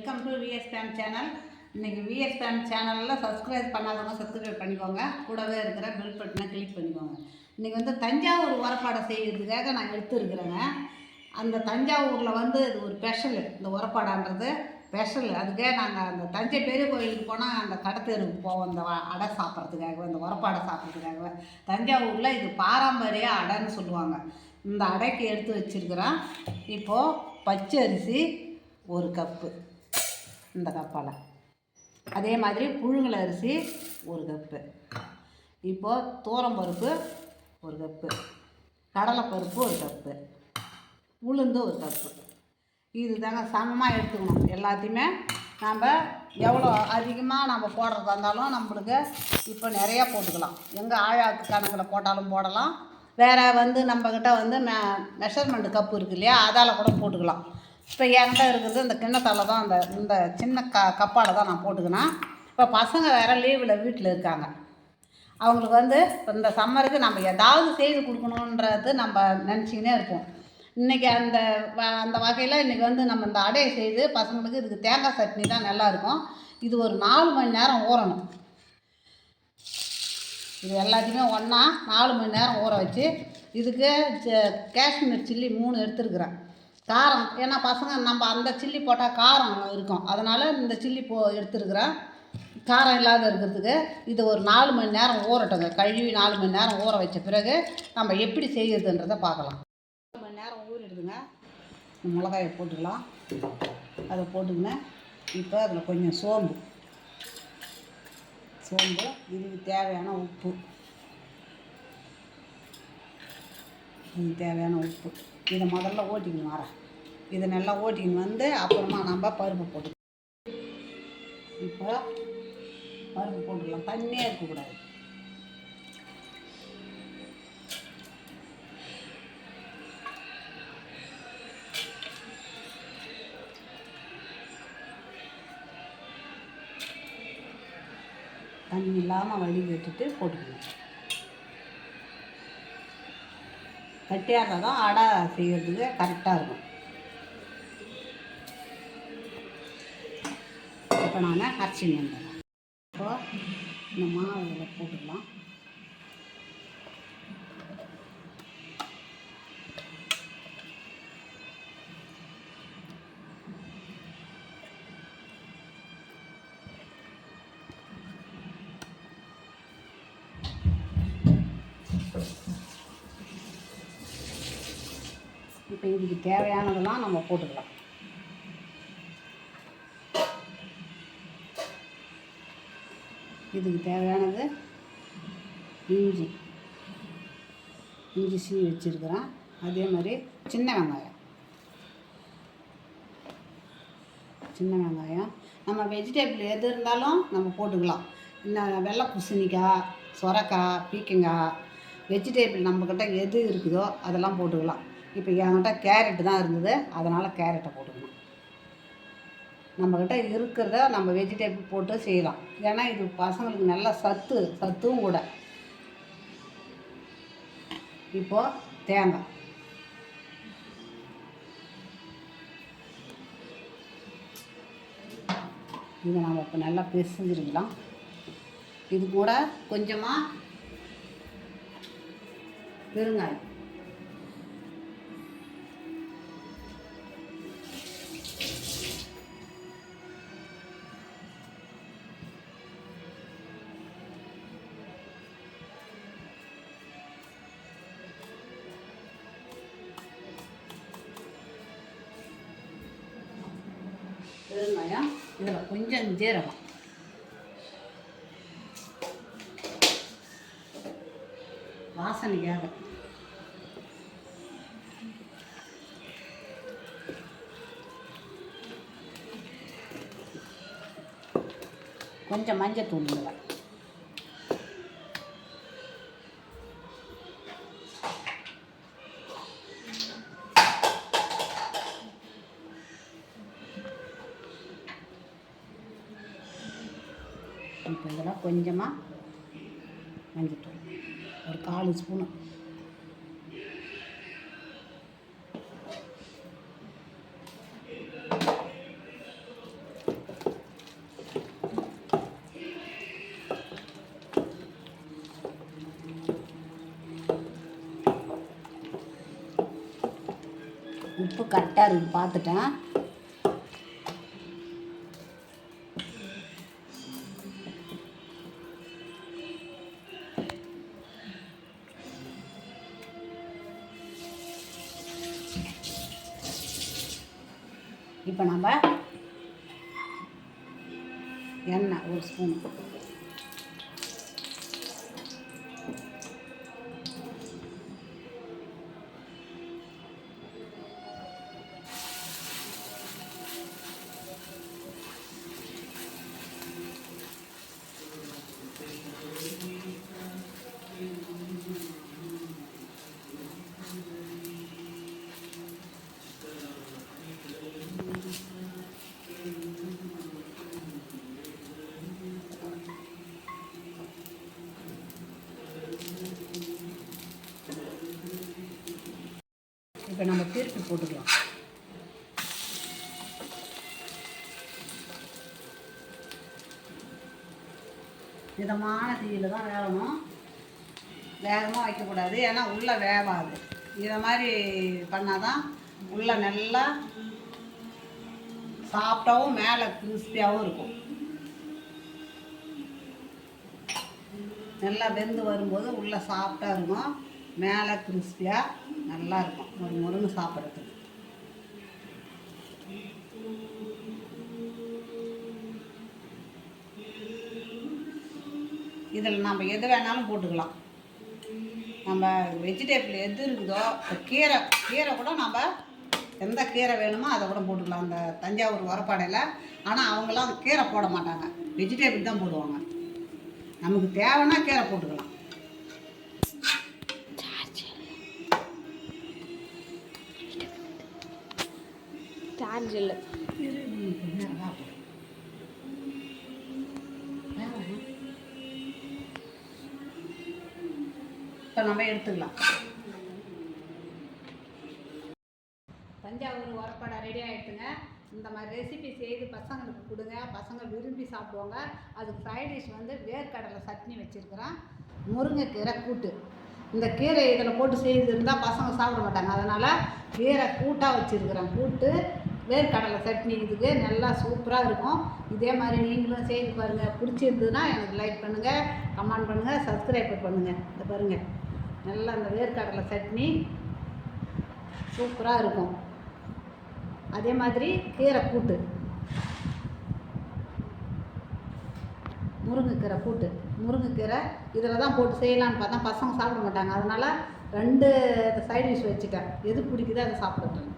Welcome to VS Fame channel இன்றைக்கி VS Fame சேனலில் subscribe பண்ணாதவங்க சப்ஸ்கிரைப் பண்ணிக்கோங்க. கூடவே இருக்கிற பெல் பட்டனை கிளிக் பண்ணிக்கோங்க. இன்றைக்கி வந்து தஞ்சாவூர் உரப்பாடை செய்கிறதுக்காக நான் எடுத்துருக்குறேங்க. அந்த தஞ்சாவூரில் வந்து இது ஒரு ஸ்பெஷல் இந்த உரப்பாடான்றது ஸ்பெஷல் அதுக்கே நாங்கள் அந்த தஞ்சை பெரிய கோயிலுக்கு போனால் அந்த கடத்தேருக்கு போவோம். இந்த வ- அடை சாப்பிட்றதுக்காகவே இந்த உரப்பாடை சாப்பிட்றதுக்காகவே. தஞ்சாவூரில் இது பாரம்பரிய அடைன்னு சொல்லுவாங்க. இந்த அடைக்கு எடுத்து வச்சிருக்கிறேன். இப்போது பச்சை அரிசி ஒரு கப்பு இந்த கப்பால். அதே மாதிரி புழுங்கல் அரிசி ஒரு கப்பு. இப்போது தூரம்பருப்பு ஒரு கப்பு. கடலைப்பருப்பு ஒரு கப்பு. உளுந்து ஒரு கப்பு. இது தாங்க சமமாக எடுத்துக்கணும். எல்லாத்தையுமே நம்ம எவ்வளோ அதிகமாக நம்ம போடுறதா இருந்தாலும் நம்மளுக்கு இப்போ நிறையா போட்டுக்கலாம். எங்கே ஆழாக்கு கணக்கில் போட்டாலும் போடலாம். வேறு வந்து நம்மக்கிட்ட வந்து மெ மெஷர்மெண்ட் கப்பு இருக்கு இல்லையா? அதால் கூட போட்டுக்கலாம். இப்போ என்கிட்ட இருக்கிறது இந்த கிண்ணத்தால் தான் அந்த இந்த சின்ன க கப்பால் தான் நான் போட்டுக்கினேன் இப்போ பசங்க வேறு லீவில் வீட்டில் இருக்காங்க. அவங்களுக்கு வந்து இப்போ இந்த சம்மருக்கு நம்ம ஏதாவது செய்து கொடுக்கணுன்றது நம்ம நினச்சிக்கினே இருப்போம். இன்றைக்கி அந்த வ- அந்த வகையில் இன்றைக்கி வந்து நம்ம இந்த அடையை செய்து பசங்களுக்கு இதுக்கு தேங்காய் சட்னி தான் நல்லாயிருக்கும் இது ஒரு நாலு மணி நேரம் ஊறணும். இது எல்லாத்தையுமே ஒன்றா நாலு மணி நேரம் ஊற வச்சு இதுக்கு காஷ்மீர் சில்லி மூணு எடுத்துருக்குறேன். காரம். ஏன்னா பசங்க நம்ம அந்த சில்லி போட்டால் காரம் இருக்கும். அதனால் இந்த சில்லி போ எடுத்துருக்குறேன் காரம் இல்லாத இருக்கிறதுக்கு இது ஒரு நாலு மணி நேரம் ஊறட்டுங்க. கழுவி நாலு மணி நேரம் ஊற வச்ச பிறகு நம்ம எப்படி செய்யுதுன்றதை பார்க்கலாம். நாலு மணி நேரம் ஊறிடுதுங்க. மிளகாயை போட்டுக்கலாம். அதை போட்டுக்கினேன் இப்போ அதில் கொஞ்சம் சோம்பு. சோம்பு இதுக்கு தேவையான உப்பு. இதுக்கு தேவையான உப்பு. இதை முதல்ல ஓட்டிக்கணும் வரேன் இதனெல்லாம் நல்லா வந்து அப்புறமா நம்ம பருப்பு போட்டு இப்போ பருப்பு போட்டுக்கலாம். தண்ணியே இருக்கக்கூடாது. தண்ணி இல்லாமல் வழி விட்டுட்டு போட்டுக்கணும். கட்டியாக இருந்தால் தான் அடை செய்கிறதுக்கு கரெக்டாக இருக்கும். இப்போ நான் அரைச்சி வந்துடுறேன் இப்போ இந்த மாவு இதில் போட்டுக்கலாம் இப்போ இதுக்கு தேவையானதெல்லாம் நம்ம போட்டுக்கலாம். இதுக்கு தேவையானது இஞ்சி. இஞ்சி சீ வச்சுருக்கிறேன் அதே மாதிரி சின்ன வெங்காயம். சின்ன வெங்காயம். நம்ம வெஜிடபிள் எது இருந்தாலும் நம்ம போட்டுக்கலாம். இன்னும் வெள்ளை பூசணிக்காய் சொரக்காய் பீக்கங்காய் வெஜிடபிள் நம்மக்கிட்ட எது இருக்குதோ அதெல்லாம் போட்டுக்கலாம். இப்போ என்கிட்ட கேரட்டு தான் இருந்தது. அதனால் கேரட்டை போட்டுக்கணும். நம்மக்கிட்ட இருக்கிறத நம்ம வெஜிடேபிள் போட்டு செய்யலாம். ஏன்னா இது பசங்களுக்கு நல்ல சத்து சத்தும் கூட. இப்போது தேங்காய். இதை நம்ம இப்போ நல்லா பிசைஞ்சிருக்கலாம். இது கூட கொஞ்சமாக பெருங்காயம். இதில் கொஞ்சம் ஜீரகம் வாசனையாக. கொஞ்சம் மஞ்சள் தூள் இப்போ இதெல்லாம் கொஞ்சமாக மஞ்சத்தூள். ஒரு காலு ஸ்பூனு. உப்பு கரெக்டாக இருக்குது பார்த்துட்டேன். இப்போ நம்ம எண்ணெய் ஒரு ஸ்பூன் இப்போ நம்ம திருப்பி போட்டுக்கலாம். மிதமான தீயில் தான் வேகணும். வேகமாக வைக்கக்கூடாது ஏன்னா உள்ளே வேகாது இதை மாதிரி பண்ணால் தான் உள்ளே நல்லா சாப்பிட்டாவும் மேலே கிறிஸ்பியாகவும் இருக்கும். நல்லா வெந்து வரும்போது உள்ளே சாப்பிட்டா இருக்கும். மேலே கிறிஸ்பியாக நல்லா இருக்கும் ஒரு முருங்கு சாப்பிட்றதுக்கு. இதில் நம்ம எது வேணாலும் போட்டுக்கலாம். நம்ம வெஜிடேபிள் எது இருக்குதோ கீரை கீரை கூட நம்ம எந்த கீரை வேணுமோ அதை கூட போட்டுக்கலாம். அந்த தஞ்சாவூர் உரப்பாடையில். ஆனால் அவங்களாம் கீரை போட மாட்டாங்க. வெஜிடேபிள் தான் போடுவாங்க. நமக்கு தேவைன்னா கீரை போட்டுக்கலாம். சார்ஜ் இல்லை. இப்போ நம்ம எடுத்துக்கலாம் தஞ்சாவூர் உரப்படை ரெடி ஆகிடுச்சுங்க இந்த மாதிரி ரெசிபி செய்து பசங்களுக்கு கொடுங்க. பசங்க விரும்பி சாப்பிடுவாங்க. அதுக்கு சைட் டிஷ் வந்து வேர்க்கடலை சட்னி வச்சுருக்கிறேன். முருங்கைக்கீரை கூட்டு. இந்த கீரை இதில் போட்டு செய்திருந்தால் பசங்க சாப்பிட மாட்டாங்க. அதனால் கீரை கூட்டாக வச்சுருக்குறேன். கூட்டு வேர்க்கடலை சட்னி இதுக்கு நல்லா சூப்பராக இருக்கும். இதே மாதிரி நீங்களும் செய்து பாருங்கள் பிடிச்சிருந்ததுன்னா எனக்கு லைக் பண்ணுங்கள் கமெண்ட் பண்ணுங்கள் சப்ஸ்கிரைப் பண்ணுங்கள் இந்த பாருங்கள் நல்லா அந்த வேர்க்கடலை சட்னி சூப்பராக இருக்கும். அதே மாதிரி கீரை கூட்டு. முருங்கைக்கீரை கூட்டு. முருங்கைக்கீரை இதில் தான் போட்டு செய்யலான்னு பார்த்தா பசங்க சாப்பிட மாட்டாங்க. அதனால் ரெண்டு சைட் டிஷ் வச்சுட்டேன். எது பிடிக்குதோ அதை சாப்பிடட்டும்